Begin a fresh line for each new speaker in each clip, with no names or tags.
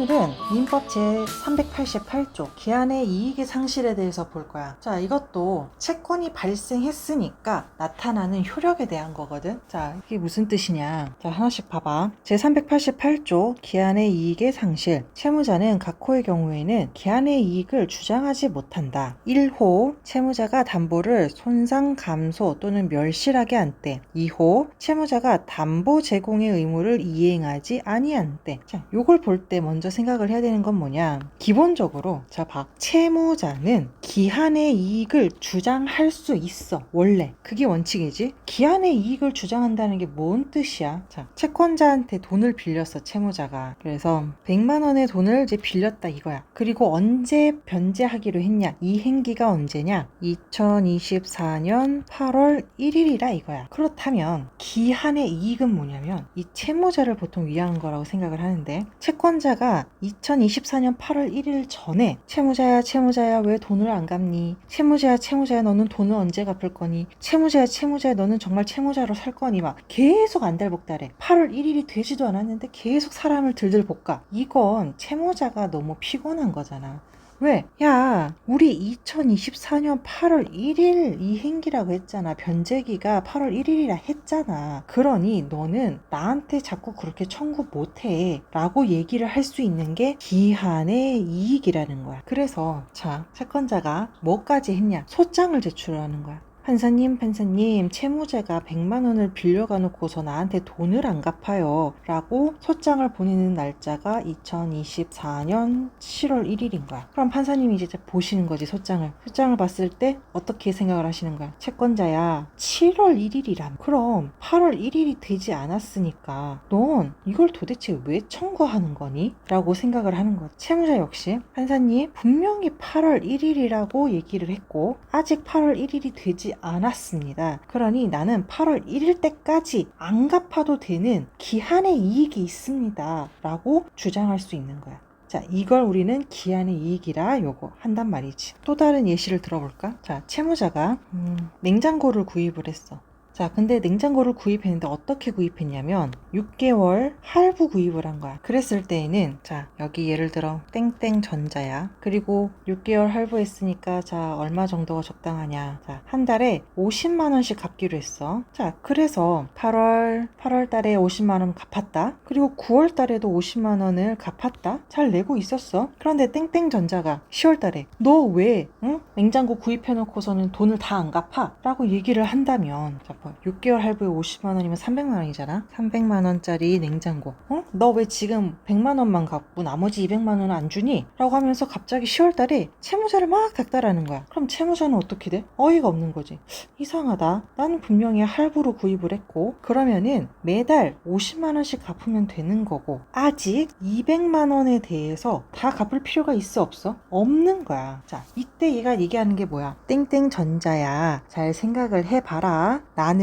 오늘은 민법 제388조 기한의 이익의 상실에 대해서 볼 거야. 자, 이것도 채권이 발생했으니까 나타나는 효력에 대한 거거든. 자, 이게 무슨 뜻이냐? 자, 하나씩 봐봐. 제388조 기한의 이익의 상실. 채무자는 각호의 경우에는 기한의 이익을 주장하지 못한다. 1호 채무자가 담보를 손상 감소 또는 멸실하게 한 때. 2호 채무자가 담보 제공의 의무를 이행하지 아니한 때. 자, 요걸 볼 때 먼저 생각을 해야 되는 건 뭐냐? 기본적으로 자, 봐. 채무자는 기한의 이익을 주장할 수 있어. 원래. 그게 원칙이지. 기한의 이익을 주장한다는 게 뭔 뜻이야? 자, 채권자한테 돈을 빌렸어, 채무자가. 그래서 100만 원의 돈을 이제 빌렸다 이거야. 그리고 언제 변제하기로 했냐? 이 행기가 언제냐? 2024년 8월 1일이라 이거야. 그렇다면 기한의 이익은 뭐냐면 이 채무자를 보통 위한 거라고 생각을 하는데 채권자가 2024년 8월 1일 전에 채무자야 채무자야 왜 돈을 안 갚니? 채무자야 채무자야 너는 돈을 언제 갚을 거니? 채무자야 채무자야 너는 정말 채무자로 살 거니? 막 계속 안달복달해. 8월 1일이 되지도 않았는데 계속 사람을 들들 볶아. 이건 채무자가 너무 피곤한 거잖아. 왜? 야, 우리 2024년 8월 1일 이 행기라고 했잖아. 변제기가 8월 1일이라 했잖아. 그러니 너는 나한테 자꾸 그렇게 청구 못해. 라고 얘기를 할 수 있는 게 기한의 이익이라는 거야. 그래서, 자, 채권자가 뭐까지 했냐? 소장을 제출하는 거야. 판사님, 판사님, 채무자가 100만 원을 빌려가 놓고서 나한테 돈을 안 갚아요. 라고 소장을 보내는 날짜가 2024년 7월 1일인 거야. 그럼 판사님이 이제 보시는 거지, 소장을. 소장을 봤을 때 어떻게 생각을 하시는 거야? 채권자야, 7월 1일이란. 그럼 8월 1일이 되지 않았으니까 넌 이걸 도대체 왜 청구하는 거니? 라고 생각을 하는 거야. 채무자 역시 판사님, 분명히 8월 1일이라고 얘기를 했고 아직 8월 1일이 되지 않았습니다. 그러니 나는 8월 1일 때까지 안 갚아도 되는 기한의 이익이 있습니다. 라고 주장할 수 있는 거야. 자, 이걸 우리는 기한의 이익이라 요거 한단 말이지. 또 다른 예시를 들어볼까? 자, 채무자가 음, 냉장고를 구입을 했어. 자, 근데 냉장고를 구입했는데 어떻게 구입했냐면 6개월 할부 구입을 한 거야. 그랬을 때에는 자, 여기 예를 들어 땡땡 전자야. 그리고 6개월 할부했으니까 자, 얼마 정도가 적당하냐? 자, 한 달에 50만 원씩 갚기로 했어. 자, 그래서 8월 8월 달에 50만 원 갚았다. 그리고 9월 달에도 50만 원을 갚았다. 잘 내고 있었어. 그런데 땡땡 전자가 10월 달에 너 왜 응? 냉장고 구입해 놓고서는 돈을 다 안 갚아? 라고 얘기를 한다면 자, 뭐 6개월 할부에 50만 원이면 300만 원이잖아. 300만 원짜리 냉장고. 어? 너 왜 지금 100만 원만 갚고 나머지 200만 원은 안 주니? 라고 하면서 갑자기 10월 달에 채무자를 막 닥달하는 거야. 그럼 채무자는 어떻게 돼? 어이가 없는 거지. 이상하다. 나는 분명히 할부로 구입을 했고 그러면은 매달 50만 원씩 갚으면 되는 거고 아직 200만 원에 대해서 다 갚을 필요가 있어 없어? 없는 거야. 자, 이때 얘가 얘기하는 게 뭐야? 땡땡 전자야. 잘 생각을 해 봐라. 나는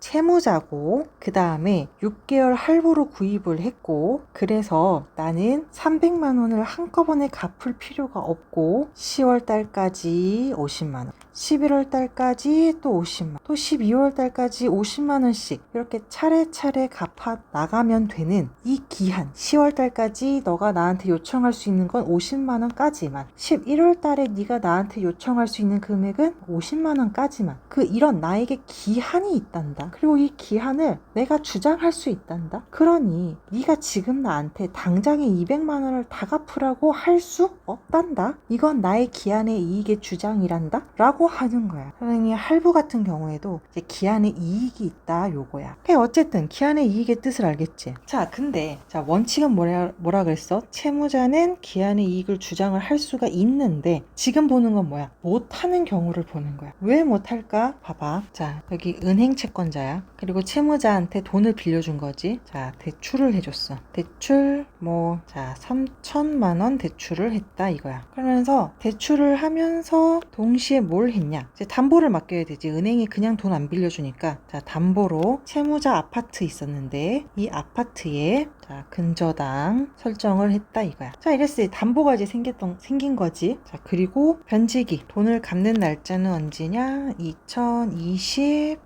채무자고 그 다음에 6개월 할부로 구입을 했고 그래서 나는 300만 원을 한꺼번에 갚을 필요가 없고 10월 달까지 50만 원 11월 달까지 또 50만 또 12월 달까지 50만 원씩 이렇게 차례차례 갚아 나가면 되는 이 기한. 10월 달까지 너가 나한테 요청할 수 있는 건 50만 원까지만 11월 달에 네가 나한테 요청할 수 있는 금액은 50만 원까지만. 그 이런 나에게 기한이 있단다. 그리고 이 기한을 내가 주장할 수 있단다. 그러니 네가 지금 나한테 당장에 200만 원을 다 갚으라고 할 수 없단다. 이건 나의 기한의 이익의 주장이란다. 라고 하는 거야. 그러니 할부 같은 경우에도 이제 기한의 이익이 있다 요거야. 그러니까 어쨌든 기한의 이익의 뜻을 알겠지. 자 근데 자 원칙은 뭐라, 뭐라 그랬어? 채무자는 기한의 이익을 주장을 할 수가 있는데 지금 보는 건 뭐야? 못하는 경우를 보는 거야. 왜 못할까? 봐봐. 자 여기 은행 채권자야. 그리고 채무자한테 돈을 빌려준 거지. 자 대출을 해줬어. 대출 뭐 자 3천만 원 대출을 했다 이거야. 그러면서 대출을 하면서 동시에 뭘 했냐? 이제 담보를 맡겨야 되지. 은행이 그냥 돈 안 빌려주니까. 자, 담보로 채무자 아파트 있었는데 이 아파트에 자, 근저당 설정을 했다 이거야. 자, 이랬을 때 담보가 이제 생겼던, 생긴 거지. 자, 그리고 변제기. 돈을 갚는 날짜는 언제냐? 2025년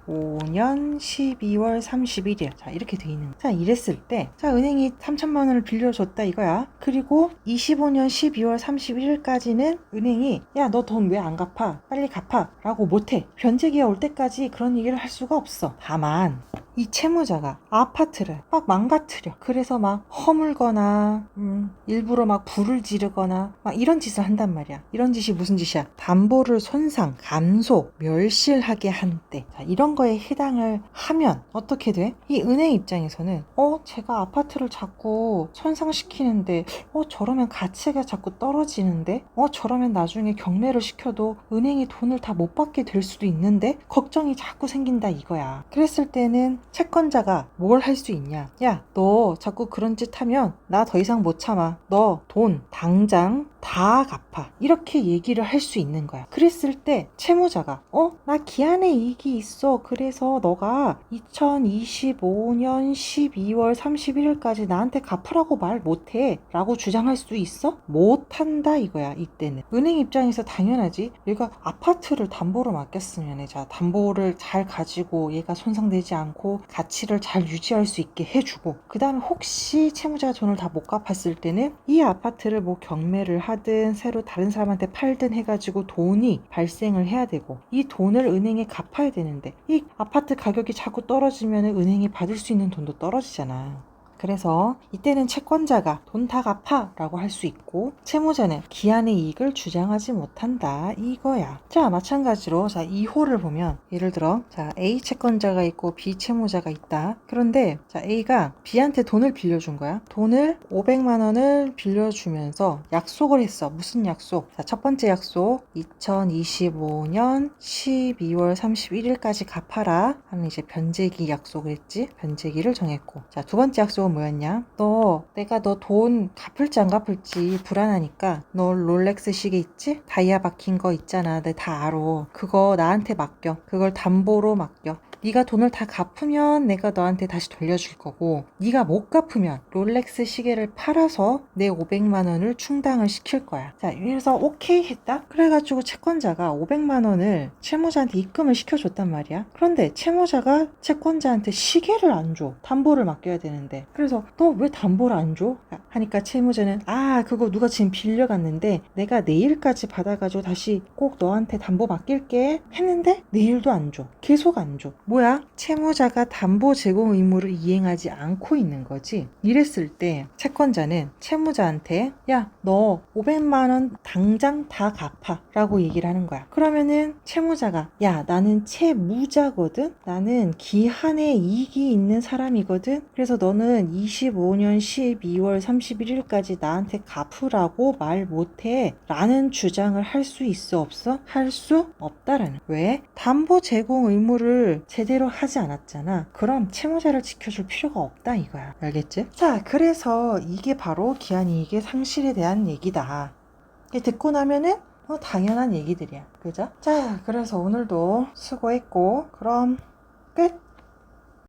12월 31일. 자, 이렇게 돼 있는. 자, 이랬을 때, 자, 은행이 3천만 원을 빌려줬다 이거야. 그리고 25년 12월 31일까지는 은행이, 야, 너 돈 왜 안 갚아? 빨리 갚아. 라고 못해. 변제기가 올 때까지 그런 얘기를 할 수가 없어. 다만, 이 채무자가 아파트를 막 망가뜨려. 그래서 막 허물거나, 음, 일부러 막 불을 지르거나, 막 이런 짓을 한단 말이야. 이런 짓이 무슨 짓이야? 담보를 손상, 감소, 멸실하게 한 때. 자, 이런 거에 해당을 하면 어떻게 돼? 이 은행 입장에서는, 어, 제가 아파트를 자꾸 손상시키는데, 어, 저러면 가치가 자꾸 떨어지는데, 어, 저러면 나중에 경매를 시켜도 은행이 돈을 다 못 받게 될 수도 있는데, 걱정이 자꾸 생긴다 이거야. 그랬을 때는 채권자가 뭘 할 수 있냐? 야, 너 자꾸 그런 짓 하면 나 더 이상 못 참아. 너 돈 당장 다 갚아. 이렇게 얘기를 할 수 있는 거야. 그랬을 때 채무자가 어? 나 기한에 이익이 있어. 그래서 너가 2025년 12월 31일까지 나한테 갚으라고 말 못해. 라고 주장할 수 있어? 못한다 이거야 이때는. 은행 입장에서 당연하지. 얘가 아파 트를 담보로 맡겼으면 자 담보를 잘 가지고 얘가 손상되지 않고 가치를 잘 유지할 수 있게 해주고 그 다음에 혹시 채무자가 돈을 다 못 갚았을 때는 이 아파트를 뭐 경매를 하든 새로 다른 사람한테 팔든 해가지고 돈이 발생을 해야 되고 이 돈을 은행에 갚아야 되는데 이 아파트 가격이 자꾸 떨어지면 은행이 받을 수 있는 돈도 떨어지잖아. 그래서 이때는 채권자가 돈 다 갚아 라고 할 수 있고 채무자는 기한의 이익을 주장하지 못한다 이거야. 자 마찬가지로 자 2호를 보면 예를 들어 자 A 채권자가 있고 B 채무자가 있다. 그런데 자 A가 B한테 돈을 빌려준 거야. 돈을 500만 원을 빌려주면서 약속을 했어. 무슨 약속? 자 첫 번째 약속. 2025년 12월 31일까지 갚아라 하는 이제 변제기 약속을 했지. 변제기를 정했고. 자 두 번째 약속은 뭐였냐? 너 내가 너 돈 갚을지 안 갚을지 불안하니까 너 롤렉스 시계 있지? 다이아 박힌 거 있잖아. 내 다 알아. 그거 나한테 맡겨. 그걸 담보로 맡겨. 네가 돈을 다 갚으면 내가 너한테 다시 돌려줄 거고 네가 못 갚으면 롤렉스 시계를 팔아서 내 500만 원을 충당을 시킬 거야. 자, 그래서 오케이 했다. 그래가지고 채권자가 500만 원을 채무자한테 입금을 시켜줬단 말이야. 그런데 채무자가 채권자한테 시계를 안 줘. 담보를 맡겨야 되는데. 그래서 너 왜 담보를 안 줘? 하니까 채무자는 아 그거 누가 지금 빌려갔는데 내가 내일까지 받아가지고 다시 꼭 너한테 담보 맡길게 했는데 내일도 안 줘. 계속 안 줘. 뭐야? 채무자가 담보 제공 의무를 이행하지 않고 있는 거지. 이랬을 때 채권자는 채무자한테 야 너 500만 원 당장 다 갚아 라고 얘기를 하는 거야. 그러면은 채무자가 야 나는 채무자거든? 나는 기한에 이익이 있는 사람이거든? 그래서 너는 25년 12월 31일까지 나한테 갚으라고 말 못해 라는 주장을 할 수 있어 없어? 할 수 없다라는 왜? 담보 제공 의무를 제 대로 하지 않았잖아. 그럼 채무자를 지켜줄 필요가 없다 이거야. 알겠지? 자, 그래서 이게 바로 기한이익의 상실에 대한 얘기다. 듣고 나면은 어, 당연한 얘기들이야. 그죠? 자, 그래서 오늘도 수고했고, 그럼 끝!